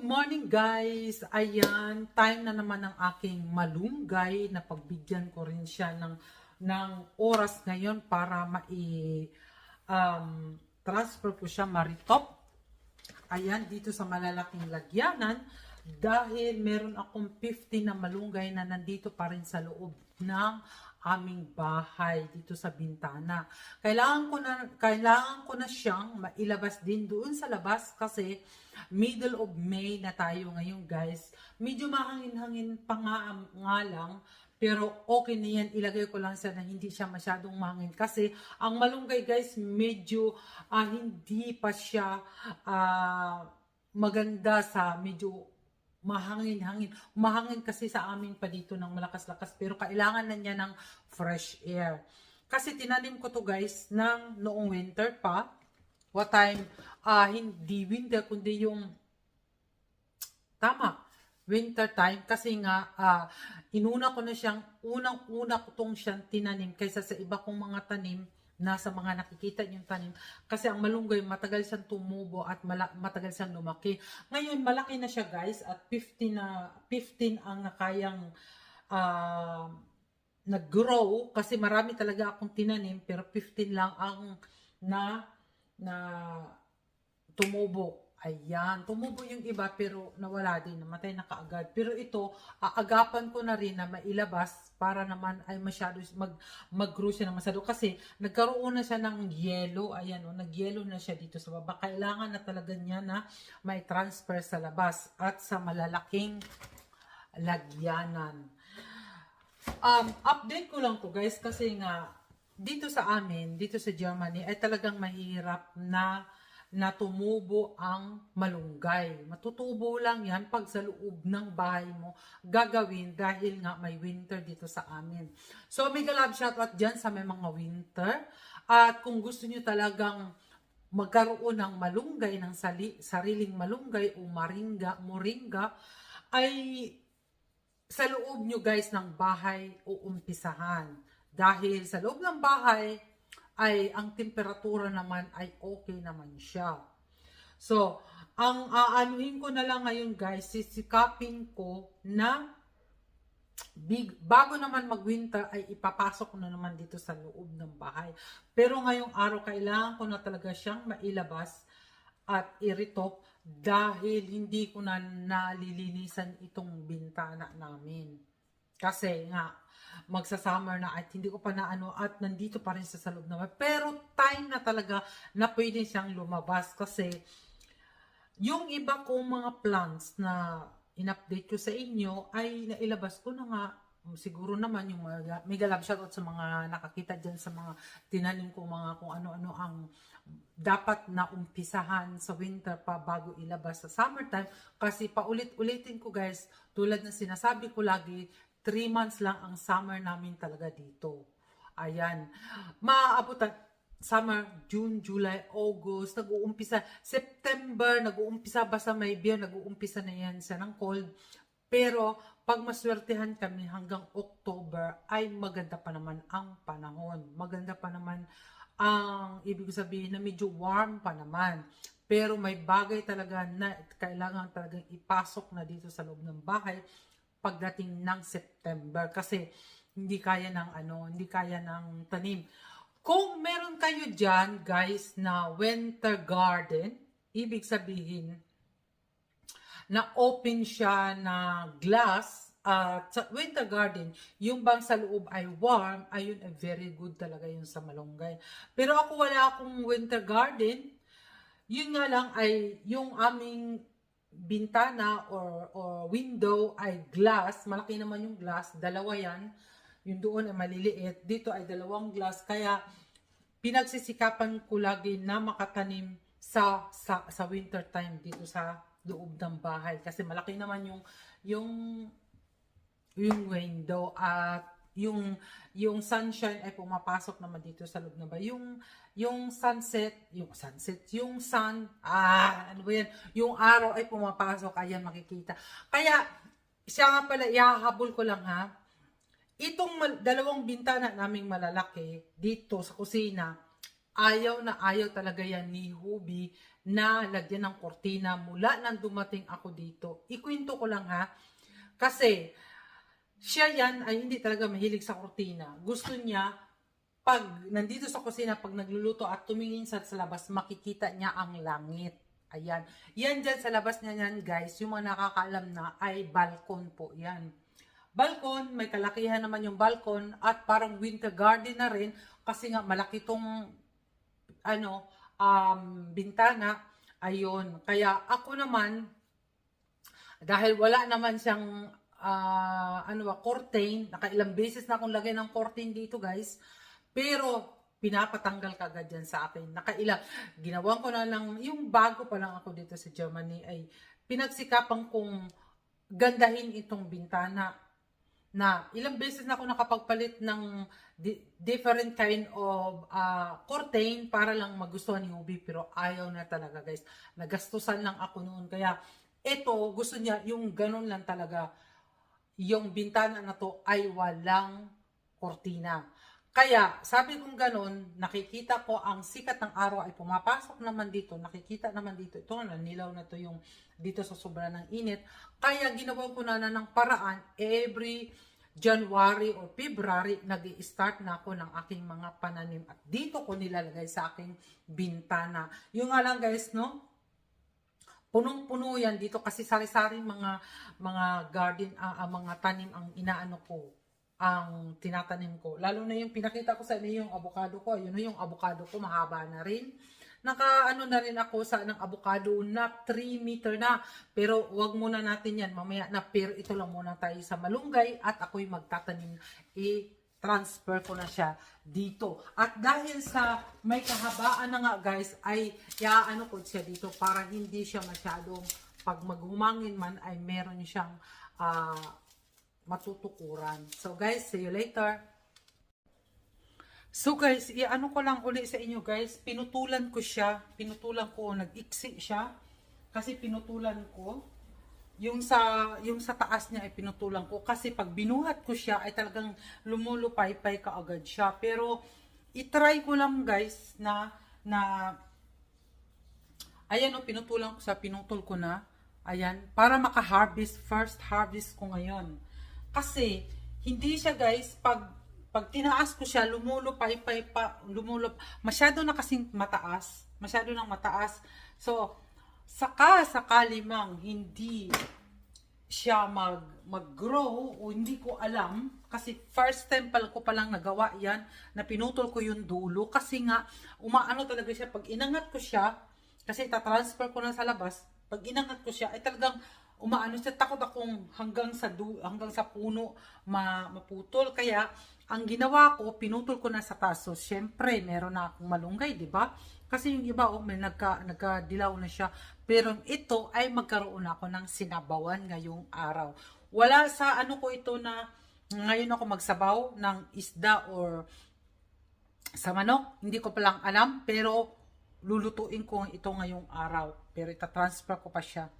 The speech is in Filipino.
Good morning guys! Ayan, time na naman ng aking malunggay na pagbigyan ko rin siya ng, ng oras ngayon para mai um, transfer ko siya maritop. Ayan, dito sa malalaking lagyanan dahil meron akong 50 na malunggay na nandito pa rin sa loob ng aming bahay dito sa bintana. Kailangan ko na kailangan ko na siyang mailabas din doon sa labas kasi middle of May na tayo ngayon guys. Medyo mahangin-hangin pa nga, nga lang pero okay na yan, ilagay ko lang siya na hindi siya masyadong mangin. Kasi ang malunggay guys, medyo ah, hindi pa siya ah, maganda sa medyo mahangin-hangin. Mahangin kasi sa amin pa dito ng malakas-lakas. Pero kailangan na niya ng fresh air. Kasi tinanim ko to guys ng noong winter pa. What time? ah hindi winter, kundi yung Tama. Winter time kasi nga ah, inuna ko na siyang unang-una ko tong siyang tinanim kaysa sa iba kong mga tanim nasa mga nakikita yung tanim kasi ang malunggay matagal siyang tumubo at matagal siyang lumaki. Ngayon malaki na siya guys at 15 na 15 ang nakayang ah, nag-grow kasi marami talaga akong tinanim pero 15 lang ang na na tumubo. Ayan, tumubo yung iba pero nawala din, namatay na kaagad. Pero ito, aagapan ko na rin na mailabas para naman ay masyado mag mag-grow siya ng masyado kasi nagkaroon na siya ng yellow. Ayan, oh, nag-yellow na siya dito sa baba. Kailangan na talaga niya na may transfer sa labas at sa malalaking lagyanan. Um, update ko lang to guys kasi nga dito sa amin, dito sa Germany ay talagang mahirap na na tumubo ang malunggay. Matutubo lang yan pag sa loob ng bahay mo gagawin dahil nga may winter dito sa amin. So may galab shoutout dyan sa may mga winter. At kung gusto nyo talagang magkaroon ng malunggay, ng sali, sariling malunggay o maringa, moringa, ay sa loob nyo guys ng bahay uumpisahan. Dahil sa loob ng bahay ay ang temperatura naman ay okay naman siya. So, ang aanuhin ko na lang ngayon guys, sisikapin ko na big, bago naman mag-winter ay ipapasok na naman dito sa loob ng bahay. Pero ngayong araw, kailangan ko na talaga siyang mailabas at iritop dahil hindi ko na nalilinisan itong bintana namin. Kasi nga, magsa-summer na at hindi ko pa na ano at nandito pa rin sa sa loob naman. Pero time na talaga na pwede siyang lumabas kasi yung iba kong mga plants na in-update ko sa inyo ay nailabas ko na nga siguro naman yung mga, mega love shoutout sa mga nakakita dyan sa mga tinanim ko mga kung ano-ano ang dapat na umpisahan sa winter pa bago ilabas sa summertime kasi paulit-ulitin ko guys tulad ng sinasabi ko lagi 3 months lang ang summer namin talaga dito ayan maaabutan summer, June, July, August, nag-uumpisa, September, nag-uumpisa basta may beer, nag-uumpisa na yan siya ng cold. Pero, pag maswertehan kami hanggang October, ay maganda pa naman ang panahon. Maganda pa naman ang, ibig sabihin na medyo warm pa naman. Pero may bagay talaga na kailangan talagang ipasok na dito sa loob ng bahay pagdating ng September. Kasi, hindi kaya ng ano, hindi kaya ng tanim. Kung meron kayo dyan, guys, na winter garden, ibig sabihin, na open siya na glass, at sa winter garden, yung bang sa loob ay warm, ayun ay very good talaga yun sa malunggay. Pero ako wala akong winter garden, yun nga lang ay yung aming bintana or, or window ay glass, malaki naman yung glass, dalawa yan, yung doon ay maliliit, dito ay dalawang glass, kaya pinagsisikapan ko lagi na makatanim sa, sa, sa winter time dito sa loob ng bahay. Kasi malaki naman yung, yung, yung window at yung yung sunshine ay pumapasok naman dito sa loob ng bahay. Yung yung sunset, yung sunset, yung sun, ah, ano ba yan? Yung araw ay pumapasok, ayan makikita. Kaya siya nga pala, ihahabol ko lang ha. Itong mal- dalawang bintana naming malalaki dito sa kusina, ayaw na ayaw talaga yan ni Hubi na lagyan ng kortina mula nang dumating ako dito. Ikwento ko lang ha, kasi siya yan ay hindi talaga mahilig sa kortina. Gusto niya, pag nandito sa kusina, pag nagluluto at tumingin sa, sa labas, makikita niya ang langit. Ayan. Yan dyan sa labas niya yan, guys, yung mga nakakaalam na ay balkon po yan. Balkon, may kalakihan naman yung balkon at parang winter garden na rin kasi nga malaki tong ano, um, bintana. Ayun. Kaya ako naman, dahil wala naman siyang ah, ano ba, curtain, nakailang beses na akong lagay ng curtain dito guys, pero pinapatanggal kagad yan sa akin. Nakailang, ginawan ko na lang, yung bago pa lang ako dito sa Germany ay pinagsikapan kong gandahin itong bintana na ilang beses na ako nakapagpalit ng di- different kind of ah, curtain para lang magustuhan ni Ubi. Pero ayaw na talaga guys. Nagastusan lang ako noon. Kaya ito gusto niya yung ganun lang talaga yung bintana na to ay walang kortina. Kaya, sabi kong ganun, nakikita ko ang sikat ng araw ay pumapasok naman dito, nakikita naman dito, ito na, nilaw na to yung dito sa sobra ng init. Kaya ginawa ko na, na ng paraan, every January or February, nag start na ako ng aking mga pananim. At dito ko nilalagay sa aking bintana. Yung nga lang guys, no? Punong-puno yan dito kasi sari-saring mga mga garden ah, ah, mga tanim ang inaano ko ang tinatanim ko. Lalo na yung pinakita ko sa inyo yung avocado ko. Yun yung avocado ko, mahaba na rin. Naka ano na rin ako sa ng avocado na 3 meter na. Pero wag muna natin yan mamaya na. Pero ito lang muna tayo sa malunggay at ako'y magtatanim. I-transfer ko na siya dito. At dahil sa may kahabaan na nga guys, ay iaano ko siya dito para hindi siya masyadong pag maghumangin man ay meron siyang ah, matutukuran. So guys, see you later. So guys, i-ano ko lang uli sa inyo guys, pinutulan ko siya, pinutulan ko, nag-iksi siya, kasi pinutulan ko, yung sa, yung sa taas niya ay pinutulan ko, kasi pag binuhat ko siya ay talagang lumulupay-pay ka agad siya. Pero, itry ko lang guys na, na, ayan o, pinutulan ko sa, pinutol ko na, ayan, para maka-harvest, first harvest ko ngayon. Kasi, hindi siya guys, pag pag tinaas ko siya, lumulupay-pay pa, lumulup, masyado na kasing mataas, masyado nang mataas. So, saka sakali mang hindi siya mag mag-grow o hindi ko alam. Kasi first pa ko palang nagawa yan na pinutol ko yung dulo. Kasi nga umaano talaga siya pag inangat ko siya kasi tatransfer ko na sa labas pag inangat ko siya ay talagang umaano siya takot akong hanggang sa du hanggang sa puno ma, maputol. Kaya ang ginawa ko pinutol ko na sa taas. So syempre meron na akong malunggay di ba kasi yung iba oh may nagka nagkadilaw na siya. Pero ito ay magkaroon ako ng sinabawan ngayong araw. Wala sa ano ko ito na ngayon ako magsabaw ng isda or sa manok, hindi ko palang alam, pero lulutuin ko ito ngayong araw. Pero itatransfer ko pa siya